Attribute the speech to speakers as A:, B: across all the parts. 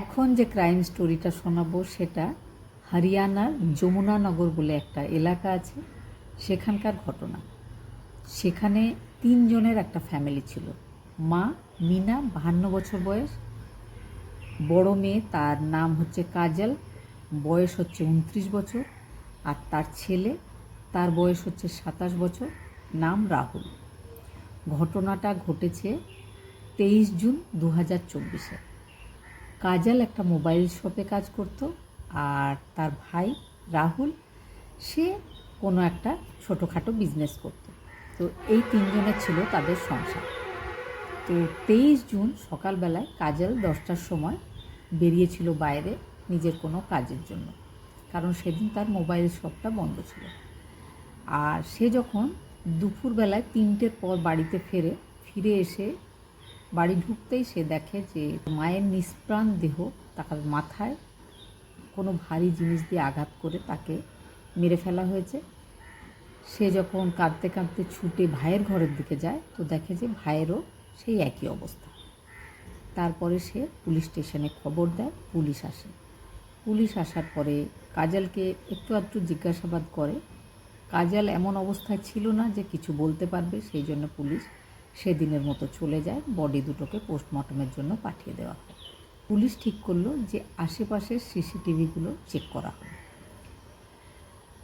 A: এখন যে ক্রাইম স্টোরিটা শোনাবো সেটা হরিয়ানার যমুনানগর বলে একটা এলাকা আছে, সেখানকার ঘটনা। সেখানে তিনজনের একটা ফ্যামিলি ছিল। মা মিনা, বাহান্ন বছর বয়স। বড় মেয়ে, তার নাম হচ্ছে কাজল, বয়স হচ্ছে উনত্রিশ বছর। আর তার ছেলে, তার বয়স হচ্ছে সাতাশ বছর, নাম রাহুল। ঘটনাটা ঘটেছে তেইশ জুন দু হাজার চব্বিশে। কাজল একটা মোবাইল শপে কাজ করত আর তার ভাই রাহুল, সে কোনো একটা ছোটোখাটো বিজনেস করত। তো এই তিনজনের ছিল তাদের সংসার। তো তেইশ জুন সকালবেলায় কাজাল দশটার সময় বেরিয়েছিল বাইরে নিজের কোনো কাজের জন্য, কারণ সেদিন তার মোবাইল শপটা বন্ধ ছিল। আর সে যখন দুপুরবেলায় তিনটের পর বাড়িতে ফেরে, ফিরে এসে বাড়ি ঢুকতেই সে দেখে যে মায়ের নিষ্প্রাণ দেহ তার মাথায় কোনো ভারী জিনিস দিয়ে আঘাত করে তাকে মেরে ফেলা হয়েছে। সে যখন কাঁদতে কাঁদতে ছুটে ভাইয়ের ঘরের দিকে যায়, তো দেখে যে ভাইয়েরও সেই একই অবস্থা। তারপরে সে পুলিশ স্টেশনে খবর দেয়, পুলিশ আসে। পুলিশ আসার পরে কাজলকে একটু আধটু জিজ্ঞাসাবাদ করে। কাজল এমন অবস্থায় ছিল না যে কিছু বলতে পারবে, সেই জন্য পুলিশ সেদিনের মতো চলে যায়, বডি দুটোকে পোস্টমর্টমের জন্য পাঠিয়ে দেওয়া হয়। পুলিশ ঠিক করল যে আশেপাশের সিসিটিভিগুলো চেক করা হবে।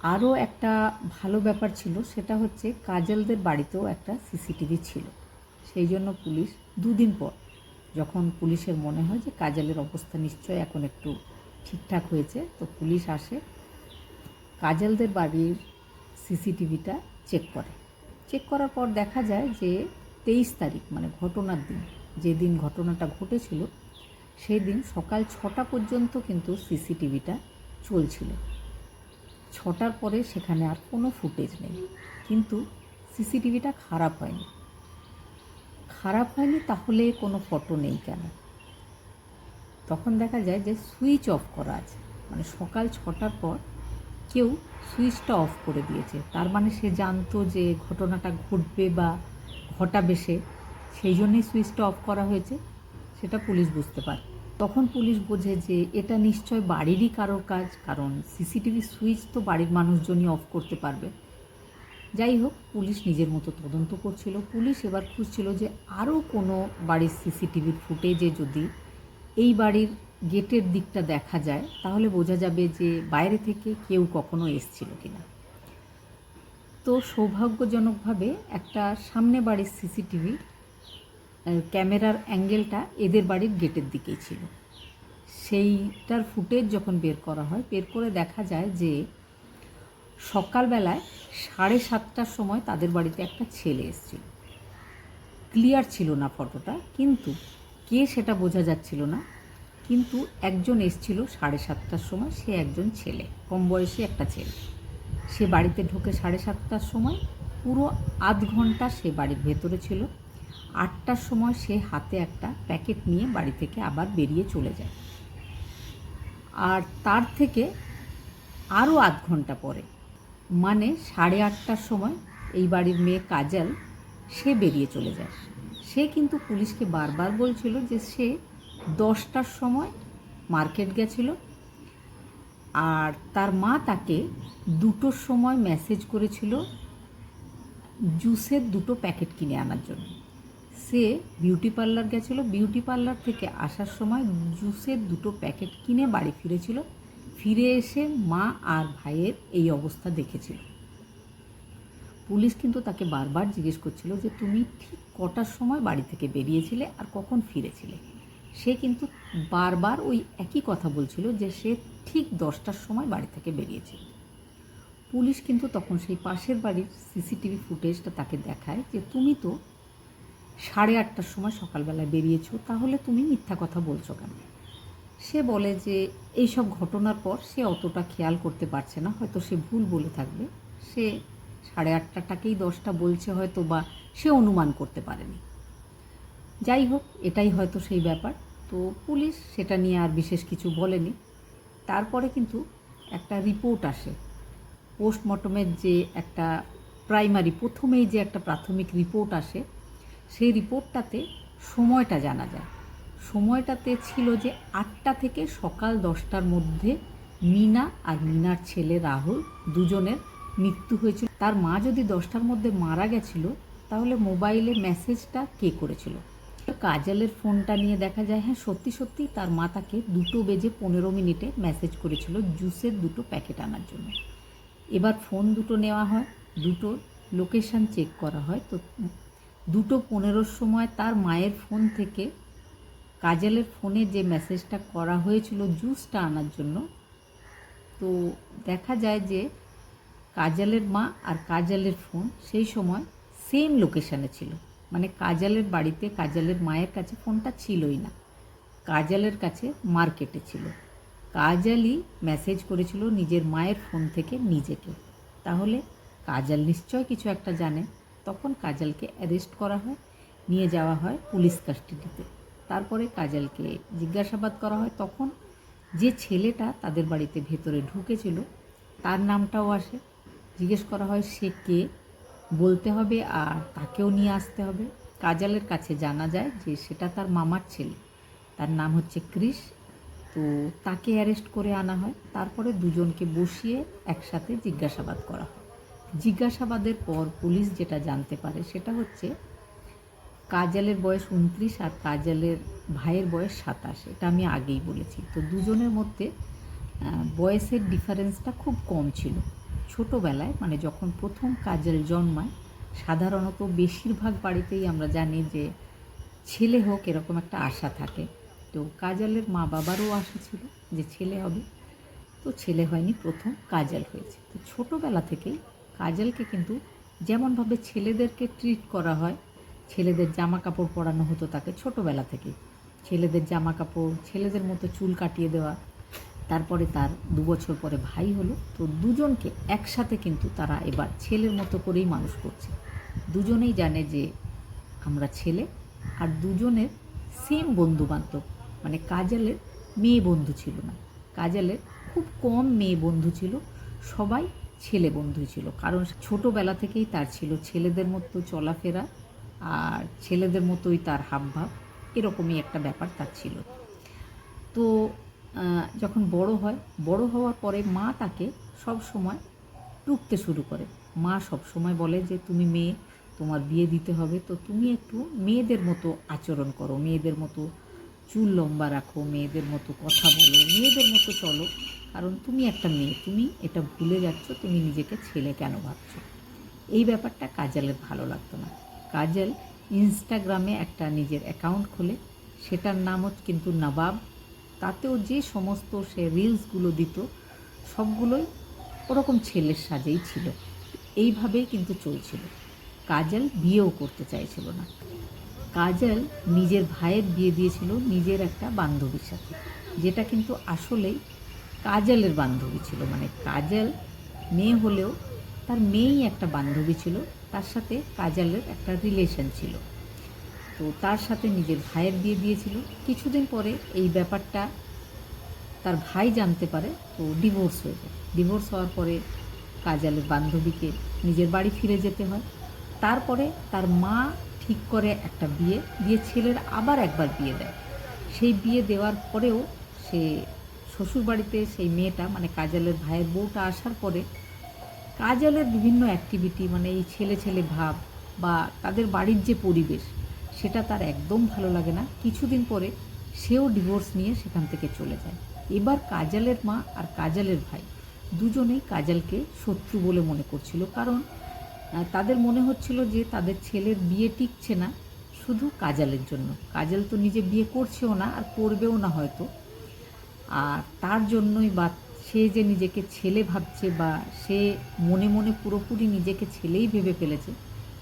A: আরও একটা ভালো ব্যাপার ছিল, সেটা হচ্ছে কাজলদের বাড়িতেও একটা সিসিটিভি ছিল। সেই জন্য পুলিশ দুদিন পর, যখন পুলিশের মনে হয় যে কাজলের অবস্থা নিশ্চয়ই এখন একটু ঠিকঠাক হয়েছে, তো পুলিশ আসে, কাজলদের বাড়ির সিসিটিভিটা চেক করে। চেক করার পর দেখা যায় যে তেইশ তারিখ মানে ঘটনার দিন, যেদিন ঘটনাটা ঘটেছিল সেই দিন সকাল ছটা পর্যন্ত কিন্তু সিসিটিভিটা চলছিল। ছটার পরে সেখানে আর কোনো ফুটেজ নেই। কিন্তু সিসিটিভিটা খারাপ হয়নি। খারাপ হয়নি তাহলে কোনো ফটো নেই কেন? তখন দেখা যায় যে সুইচ অফ করা আছে। মানে সকাল ছটার পর কেউ সুইচটা অফ করে দিয়েছে। তার মানে সে জানতো যে ঘটনাটা ঘটবে বা ঘটাবে সে সেই জন্যই সুইচটা অফ করা হয়েছে, সেটা পুলিশ বুঝতে পারে। তখন পুলিশ বোঝে যে এটা নিশ্চয় বাড়িরই কারোর কাজ, কারণ সিসিটিভি সুইচ তো বাড়ির মানুষজনই অফ করতে পারবে। যাই হোক, পুলিশ নিজের মতো তদন্ত করছিল। পুলিশ এবার খুঁজছিল যে আরও কোনো বাড়ির সিসিটিভির ফুটেজে যদি এই বাড়ির গেটের দিকটা দেখা যায়, তাহলে বোঝা যাবে যে বাইরে থেকে কেউ কখনো এসছিল কিনা। তো সৌভাগ্যজনকভাবে একটা সামনে বাড়ির সিসিটিভি ক্যামেরার অ্যাঙ্গেলটা এদের বাড়ির গেটের দিকেই ছিল। সেইটার ফুটেজ যখন বের করা হয়, বের করে দেখা যায় যে সকালবেলায় সাড়ে সাতটার সময় তাদের বাড়িতে একটা ছেলে এসেছিল। ক্লিয়ার ছিল না ফটোটা, কিন্তু কে সেটা বোঝা যাচ্ছিল না। কিন্তু একজন এসছিল সাড়ে সাতটার সময়, সে একজন ছেলে, কম বয়সী একটা ছেলে। সে বাড়িতে ঢুকে সাড়ে সাতটার সময়। পুরো আধ ঘণ্টা সে বাড়ির ভেতরে ছিল। আটটার সময় সে হাতে একটা প্যাকেট নিয়ে বাড়ি থেকে আবার বেরিয়ে চলে যায়। আর তার থেকে আরও আধ ঘণ্টা পরে মানে সাড়ে আটটার সময় এই বাড়ির মেয়ে কাজল, সে বেরিয়ে চলে যায়। সে কিন্তু পুলিশকে বারবার বলছিল যে সে দশটার সময় মার্কেট গেছিল আর তার মা তাকে দুটোর সময় মেসেজ করেছিল জুসের দুটো প্যাকেট কিনে আনার জন্য। সে বিউটি পার্লার গেছিল বিউটি পার্লার থেকে আসার সময় জুসের দুটো প্যাকেট কিনে বাড়ি ফিরেছিল। ফিরে এসে মা আর ভাইয়ের এই অবস্থা দেখেছিল। পুলিশ কিন্তু তাকে বারবার জিজ্ঞেস করছিল যে, তুমি ঠিক কটার সময় বাড়ি থেকে বেরিয়েছিলে আর কখন ফিরেছিলে? সে কিন্তু বারবার ওই একই কথা বলছিল যে সে ঠিক দশটার সময় বাড়ি থেকে বেরিয়েছিল পুলিশ কিন্তু তখন সেই পাশের বাড়ির সিসিটিভি ফুটেজটা তাকে দেখায় যে তুমি তো সাড়ে আটটার সময় সকালবেলায় বেরিয়েছো, তাহলে তুমি মিথ্যা কথা বলছো কেন? সে বলে যে এইসব ঘটনার পর সে অতটা খেয়াল করতে পারছে না, হয়তো সে ভুল বলে থাকবে। সে সাড়ে আটটাটাকেই দশটা বলছে হয়তো বা সে অনুমান করতে পারেনি। যাই হোক, এটাই হয়তো সেই ব্যাপার। তো পুলিশ সেটা নিয়ে আর বিশেষ কিছু বলেনি। তারপরে কিন্তু একটা রিপোর্ট আসে। পোস্টমর্টমের যে একটা প্রাইমারি প্রথমেই যে একটা প্রাথমিক রিপোর্ট আসে, সেই রিপোর্টটাতে সময়টা জানা যায়। সময়টাতে ছিল যে আটটা থেকে সকাল দশটার মধ্যে মিনা আর মিনার ছেলে রাহুল দুজনের মৃত্যু হয়েছিল। তার মা যদি দশটার মধ্যে মারা গেছিল, তাহলে মোবাইলে মেসেজটা কে করেছিল? কাজলের ফোনটা নিয়ে দেখা যায় হ্যাঁ সত্যি সত্যি তার মা তাকে দুটো বেজে পনেরো মিনিটে মেসেজ করেছিল জুসের দুটো প্যাকেট আনার জন্য। এবার ফোন দুটো নেওয়া হয়, দুটো লোকেশান চেক করা হয়। তো দুটো পনেরোর সময় তার মায়ের ফোন থেকে কাজলের ফোনে যে মেসেজটা করা হয়েছিল জুসটা আনার জন্য, তো দেখা যায় যে কাজলের মা আর কাজলের ফোন সেই সময় সেম লোকেশানে ছিল। মানে কাজালের বাড়িতে, কাজালের মায়ের কাছে ফোনটা ছিলই না। কাজালের কাছে মার্কেটে ছিল। কাজলই মেসেজ করেছিল নিজের মায়ের ফোন থেকে নিজেকে। তাহলে কাজাল নিশ্চয় কিছু একটা জানে। তখন কাজালকে অ্যারেস্ট করা হয়, নিয়ে যাওয়া হয় পুলিশ কাস্টাডিতে। তারপরে কাজালকে জিজ্ঞাসাবাদ করা হয়। তখন যে ছেলেটা তাদের বাড়িতে ভেতরে ঢুকেছিল, তার নামটাও আসে। জিজ্ঞেস করা হয়, সে কে? বলতে হবে আর তাকেও নিয়ে আসতে হবে। কাজালের কাছে জানা যায় যে সেটা তার মামার ছেলে। তার নাম হচ্ছে ক্রিস তো তাকে অ্যারেস্ট করে আনা হয়। তারপরে দুজনকে বসিয়ে একসাথে জিজ্ঞাসাবাদ করা হয়। জিজ্ঞাসাবাদের পর পুলিশ যেটা জানতে পারে সেটা হচ্ছে, কাজালের বয়স উনত্রিশ আর কাজালের ভাইয়ের বয়স সাতাশ। এটা আমি আগেই বলেছি। তো দুজনের মধ্যে বয়সের ডিফারেন্সটা খুব কম ছিল। ছোটোবেলায় মানে যখন প্রথম কাজল জন্মায়, সাধারণত বেশিরভাগ বাড়িতেই আমরা জানি যে ছেলে হোক এরকম একটা আশা থাকে। তো কাজলের মা বাবারও আশা ছিল যে ছেলে হবে। তো ছেলে হয়নি, প্রথম কাজল হয়েছে। তো ছোটোবেলা থেকেই কাজলকে কিন্তু যেমনভাবে ছেলেদেরকে ট্রিট করা হয়, ছেলেদের জামা কাপড় পরানো হতো তাকে ছোটোবেলা থেকেই। ছেলেদের জামা কাপড় ছেলেদের মতো চুল কাটিয়ে দেওয়া তারপরে তার দু বছর পরে ভাই হলো। তো দুজনকে একসাথে কিন্তু তারা এবার ছেলের মতো করেই মানুষ করছে। দুজনেই জানে যে আমরা ছেলে আর দুজনের সেম বন্ধু বান্ধব মানে কাজলের মেয়ে বন্ধু ছিল না। কাজলের খুব কম মেয়ে বন্ধু ছিল। সবাই ছেলে বন্ধু ছিল। কারণ ছোটোবেলা থেকেই তার ছিল ছেলেদের মতো চলাফেরা আর ছেলেদের মতোই তার হাবভাব। এরকমই একটা ব্যাপার তার ছিল। তো যখন বড় হয়, বড় হওয়ার পরে মা তাকে সব সময় টুকতে শুরু করে। মা সব সময় বলে যে, তুমি মেয়ে, তোমার বিয়ে দিতে হবে, তো তুমি একটু মেয়েদের মতো আচরণ করো, মেয়েদের মতো চুল লম্বা রাখো, মেয়েদের মতো কথা বলো, মেয়েদের মতো চলো। কারণ তুমি একটা মেয়ে, তুমি এটা ভুলে যাচ্ছ, তুমি নিজেকে ছেলে কেন ভাবছ? এই ব্যাপারটা কাজলের ভালো লাগতো না। কাজল ইনস্টাগ্রামে একটা নিজের অ্যাকাউন্ট খোলে, সেটার নামও কিন্তু নবাব তাতেও যে সমস্ত সে রিলসগুলো দিত, সবগুলোই ওরকম ছেলের সাজেই ছিল। এইভাবেই কিন্তু চলছিল। কাজল বিয়েও করতে চাইছিল না। কাজল নিজের ভাইয়ের বিয়ে দিয়েছিল নিজের একটা বান্ধবীর সাথে, যেটা কিন্তু আসলেই কাজলের বান্ধবী ছিল। মানে কাজল মেয়ে হলেও তার মেয়েই একটা বান্ধবী ছিল, তার সাথে কাজলের একটা রিলেশন ছিল। তো তার সাথে নিজের ভাইয়ের বিয়ে দিয়েছিল। কিছুদিন পরে এই ব্যাপারটা তার ভাই জানতে পারে, তো ডিভোর্স হয়ে যায়। ডিভোর্স হওয়ার পরে কাজালের বান্ধবীকে নিজের বাড়ি ফিরে যেতে হয়। তারপরে তার মা ঠিক করে একটা বিয়ে দিয়ে ছেলের আবার একবার বিয়ে দেয়। সেই বিয়ে দেওয়ার পরেও সে শ্বশুরবাড়িতে সেই মেয়েটা মানে কাজালের ভাইয়ের বউটা আসার পরে কাজালের বিভিন্ন অ্যাক্টিভিটি মানে এই ছেলে ছেলে ভাব বা তাদের বাড়ির যে পরিবেশ সেটা তার একদম ভালো লাগে না। কিছুদিন পরে সেও ডিভোর্স নিয়ে সেখান থেকে চলে যায়। এবার কাজালের মা আর কাজালের ভাই দুজনেই কাজালকে শত্রু বলে মনে করছিল। কারণ তাদের মনে হচ্ছিল যে তাদের ছেলের বিয়ে টিকছে না, শুধু কাজালের জন্য। কাজাল তো নিজে বিয়ে করছেও না আর করবেও না হয়তো। আর তার জন্যই বা সে যে নিজেকে ছেলে ভাবছে বা সে মনে মনে পুরোপুরি নিজেকে ছেলেই ভেবে ফেলেছে,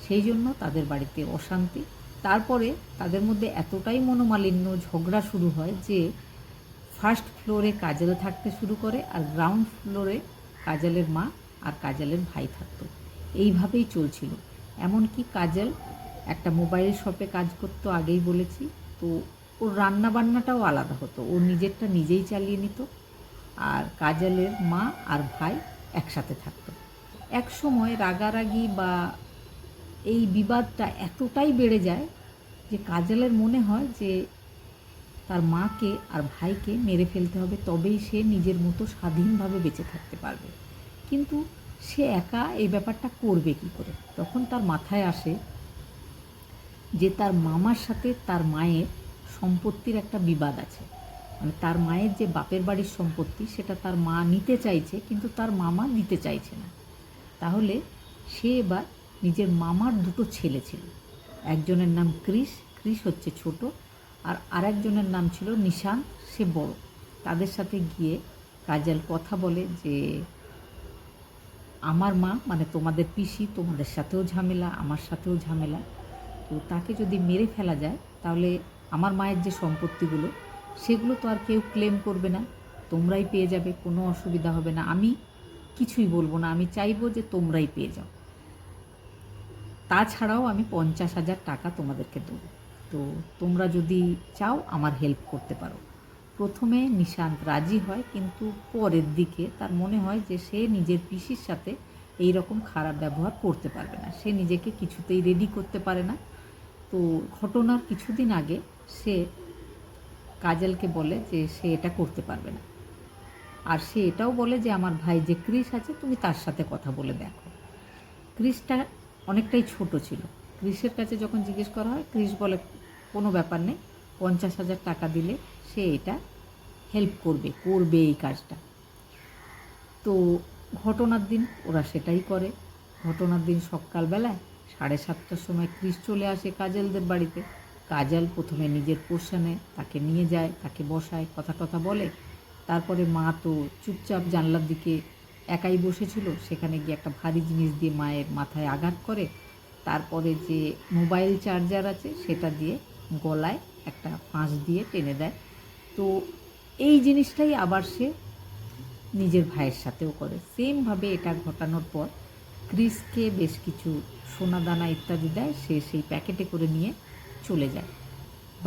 A: সেই জন্য তাদের বাড়িতে অশান্তি তারপরে তাদের মধ্যে এতটাই মনোমালিন্য, ঝগড়া শুরু হয় যে ফার্স্ট ফ্লোরে কাজল থাকতে শুরু করে আর গ্রাউন্ড ফ্লোরে কাজলের মা আর কাজলের ভাই থাকতো। এইভাবেই চলছিল। এমনকি কাজল একটা মোবাইল শপে কাজ করতো আগেই বলেছি, তো ওর রান্না বান্নাটাও আলাদা হতো। ও নিজেরটা নিজেই চালিয়ে নিত আর কাজলের মা আর ভাই একসাথে থাকতো। এক সময় রাগারাগি বা এই বিবাদটা এতটাই বেড়ে যায় যে কাজলের মনে হয় যে তার মাকে আর ভাইকে মেরে ফেলতে হবে, তবেই সে নিজের মতো স্বাধীনভাবে বেঁচে থাকতে পারবে। কিন্তু সে একা এই ব্যাপারটা করবে কি করে? তখন তার মাথায় আসে যে তার মামার সাথে তার মায়ের সম্পত্তির একটা বিবাদ আছে। মানে তার মায়ের যে বাপের বাড়ির সম্পত্তি, সেটা তার মা নিতে চাইছে, কিন্তু তার মামা দিতে চাইছে না। তাহলে সে এবার নিজের মামার দুটো ছেলে ছিল। একজনের নাম ক্রিস ক্রিস হচ্ছে ছোট, আর আরেকজনের নাম ছিল নিশান্ত সে বড়। তাদের সাথে গিয়ে কাজাল কথা বলে যে, আমার মা মানে তোমাদের পিসি, তোমাদের সাথেও ঝামেলা, আমার সাথেও ঝামেলা। তো তাকে যদি মেরে ফেলা যায়, তাহলে আমার মায়ের যে সম্পত্তিগুলো, সেগুলো তো আর কেউ ক্লেম করবে না। তোমরাই পেয়ে যাবে, কোনো অসুবিধা হবে না। আমি কিছুই বলব না। আমি চাইব যে তোমরাই পেয়ে যাও। তাছাড়াও আমি পঞ্চাশ হাজার টাকা তোমাদেরকে দেবো। তো তোমরা যদি চাও আমার হেল্প করতে পারো। প্রথমে নিশান্ত রাজি হয়, কিন্তু পরের দিকে তার মনে হয় যে সে নিজের পিসির সাথে এই রকম খারাপ ব্যবহার করতে পারবে না। সে নিজেকে কিছুতেই রেডি করতে পারে না। তো ঘটনার কিছুদিন আগে সে কাজলকে বলে যে সে এটা করতে পারবে না। আর সে এটাও বলে যে আমার ভাই যে ক্রিস আছে, তুমি তার সাথে কথা বলে দেখো। ক্রিসটা অনেকটাই ছোট ছিল। ক্রিসের কাছে যখন জিজ্ঞেস করা হয় ক্রিস বলে, কোনো ব্যাপার নেই, পঞ্চাশ হাজার টাকা দিলে সে এটা হেল্প করবে করবে এই কাজটা। তো ঘটনার দিন ওরা সেটাই করে। ঘটনার দিন সকালবেলায় সাড়ে সাতটার সময় ক্রিস চলে আসে কাজলদের বাড়িতে। কাজল প্রথমে নিজের পোর্শনে তাকে নিয়ে যায়, তাকে বসায়, কথা টথা বলে। তারপরে মা তো চুপচাপ জানলার দিকে একাই বসেছিল, সেখানে গিয়ে একটা ভারী জিনিস দিয়ে মায়ের মাথায় আঘাত করে, তারপরে যে মোবাইল চার্জার আছে সেটা দিয়ে গলায় একটা ফাঁস দিয়ে টেনে দেয়। তো এই জিনিসটাই আবার সে নিজের ভাইয়ের সাথেও করে। সেমভাবে এটা ঘটানোর পর ক্রিসকে বেশ কিছু সোনা দানা ইত্যাদি দেয়, সে সেই প্যাকেটে করে নিয়ে চলে যায়।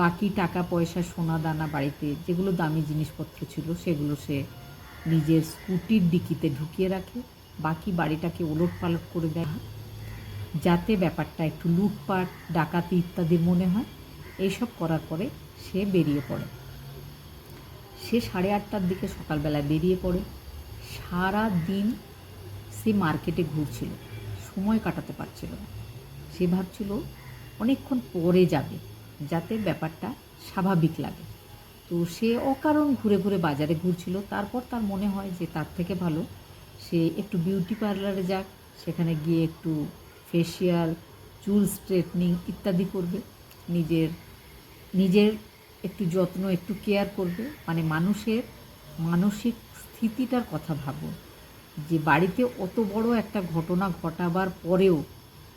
A: বাকি টাকা পয়সা সোনা দানা বাড়িতে যেগুলো দামি জিনিসপত্র ছিল সেগুলো সে নিজের স্কুটির ডিকিতে ঢুকিয়ে রাখে, বাকি বাড়িটাকে ওলট পালট করে দেয়। যাতে ব্যাপারটা একটু লুটপাট, ডাকাতি ইত্যাদি মনে হয়, এইসব করার পরে সে বেরিয়ে পড়ে। সে সাড়ে আটটার দিকে সকালবেলায় বেরিয়ে পড়ে। সারা দিন সে মার্কেটে ঘুরছিল, সময় কাটাতে পারছিল না। সে ভাবছিল, অনেকক্ষণ পরে যাবে, যাতে ব্যাপারটা স্বাভাবিক লাগে। তো সে অকারণ ঘুরে ঘুরে বাজারে ঘুরছিল। তারপর তার মনে হয় যে তার থেকে ভালো। সে একটু বিউটি পার্লারে যাক, সেখানে গিয়ে একটু ফেসিয়াল চুল স্ট্রেটনিং ইত্যাদি করবে। নিজের নিজের একটু যত্ন, একটু কেয়ার করবে। মানে মানুষের মানসিক স্থিতিটার কথা ভাবুন যে বাড়িতে অত বড় একটা ঘটনা ঘটাবার পরেও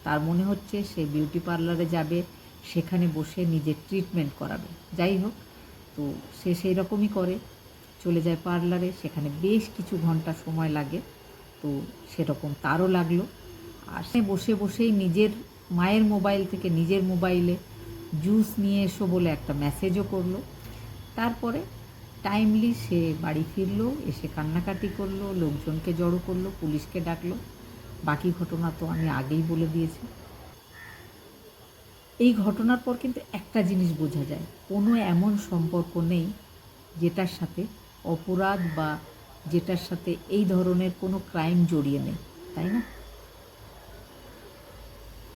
A: তার মনে হচ্ছে সে বিউটি পার্লারে যাবে, সেখানে বসে নিজের ট্রিটমেন্ট করাবে। যাই হোক তো সে সেই রকমই করে। চলে যায় পার্লারে, সেখানে বেশ কিছু ঘণ্টা সময় লাগে, তো সেরকম তারও লাগল। আর সে বসে বসেই নিজের মায়ের মোবাইল থেকে নিজের মোবাইলে জুস নিয়ে এসো বলে একটা মেসেজও করল। তারপরে টাইমলি সে বাড়ি ফিরলো, এসে কান্নাকাটি করল, লোকজনকে জড়ো করল, পুলিশকে ডাকলো। বাকি ঘটনা তো আমি আগেই বলে দিয়েছি। এই ঘটনার পর কিন্তু একটা জিনিস বোঝা যায়। কোনো এমন সম্পর্ক নেই যেটার সাথে অপরাধ বা যেটার সাথে এই ধরনের কোনো ক্রাইম জড়িয়ে নেই, তাই না?